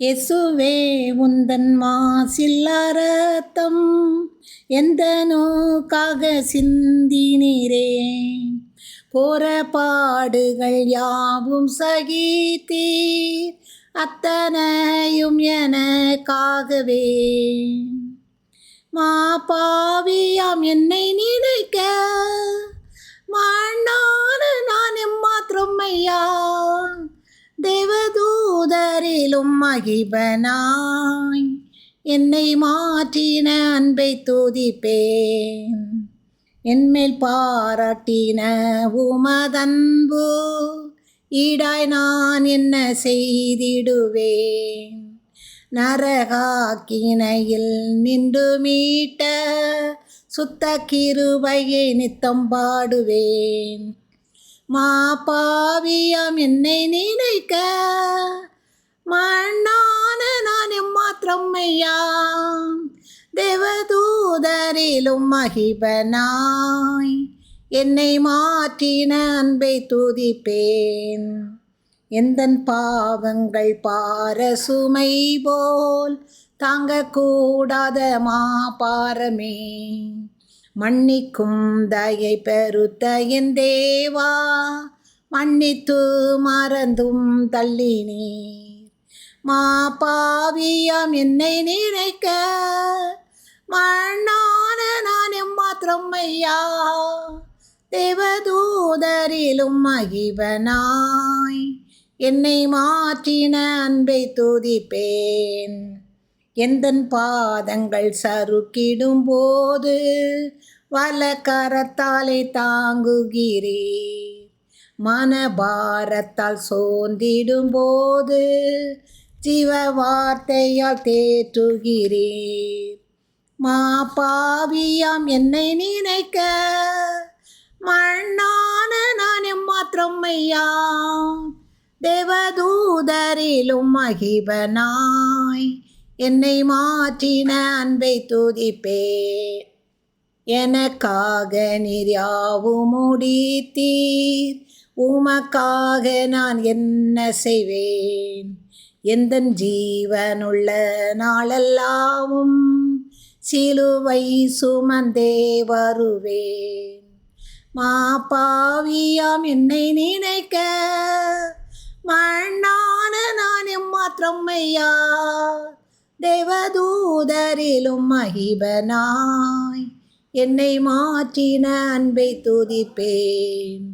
எசுவே உந்தன் மாசில்லாரத்தம் எந்த நோக்காக சிந்தினீரே? போற பாடுகள் யாவும் சகித்தீர் அத்தனையும் எனக்காகவே. மா பாவியாம் என்னை நினைக்க மாண்டான நான் எம்மாத்திரம் ஐயா தேவ தேவதூதரிலும் மகிபனாய் என்னை மாற்றின அன்பை துதிப்பேன். என்மேல் பாராட்டின உமதன்பு ஈடாய் நான் என்ன செய்திடுவேன். நரகாக்கினையில் நின்று மீட்ட சுத்த கிருபையை நித்தம் பாடுவேன். மாபாவியம் என்னை நினைக்க மண்ணான நான் எம்மாத்திரம் ஐயா தேவதூதரிலும் மகிபனாய். என்னை மாற்றின அன்பை துதிப்பேன். எந்தன் பாவங்கள் பார சுமை போல் தாங்கக்கூடாத மாபாரமே. மன்னிக்கும் தயை பெருத்த என் தேவா. மன்னித்து மறந்தும் தள்ளினீர். மா பாவியாம் என்னை நினைக்க. மண்ணான நான் எம்மாத்திரம் ஐயா தேவதூதரிலும் மகிபனாய் என்னை மாற்றின அன்பை துதிப்பேன். எந்தன் பாதங்கள் சறுக்கிடும் போது வல கரத்தாலே தாங்குகிறீர். மனபாரத்தால் சோர்ந்திடும் போது ஜீவ வார்த்தையால் தேற்றுகிறேன் மா பாவியாம் என்னை நினைக்க மண்ணான நான் எம்மாத்திரம் ஐயா தேவதூதரிலும் மகிபனாய் என்னை மாற்றின அன்பை துதிப்பே எனக்காக நீர் யாவும் முடித்தீர் உமக்காக நான் என்ன செய்வேன்? எந்த ஜீவனுள்ள நாளெல்லாவும் சிலுவை சுமந்தே வருவேன். மாப்பாவியாம் என்னை நினைக்க மண்ணான நான் எம்மாத்திரம் ஐயா தேவதூதரிலும் மகிபனாய் என்னை மாற்றின அன்பை துதிப்பேன்.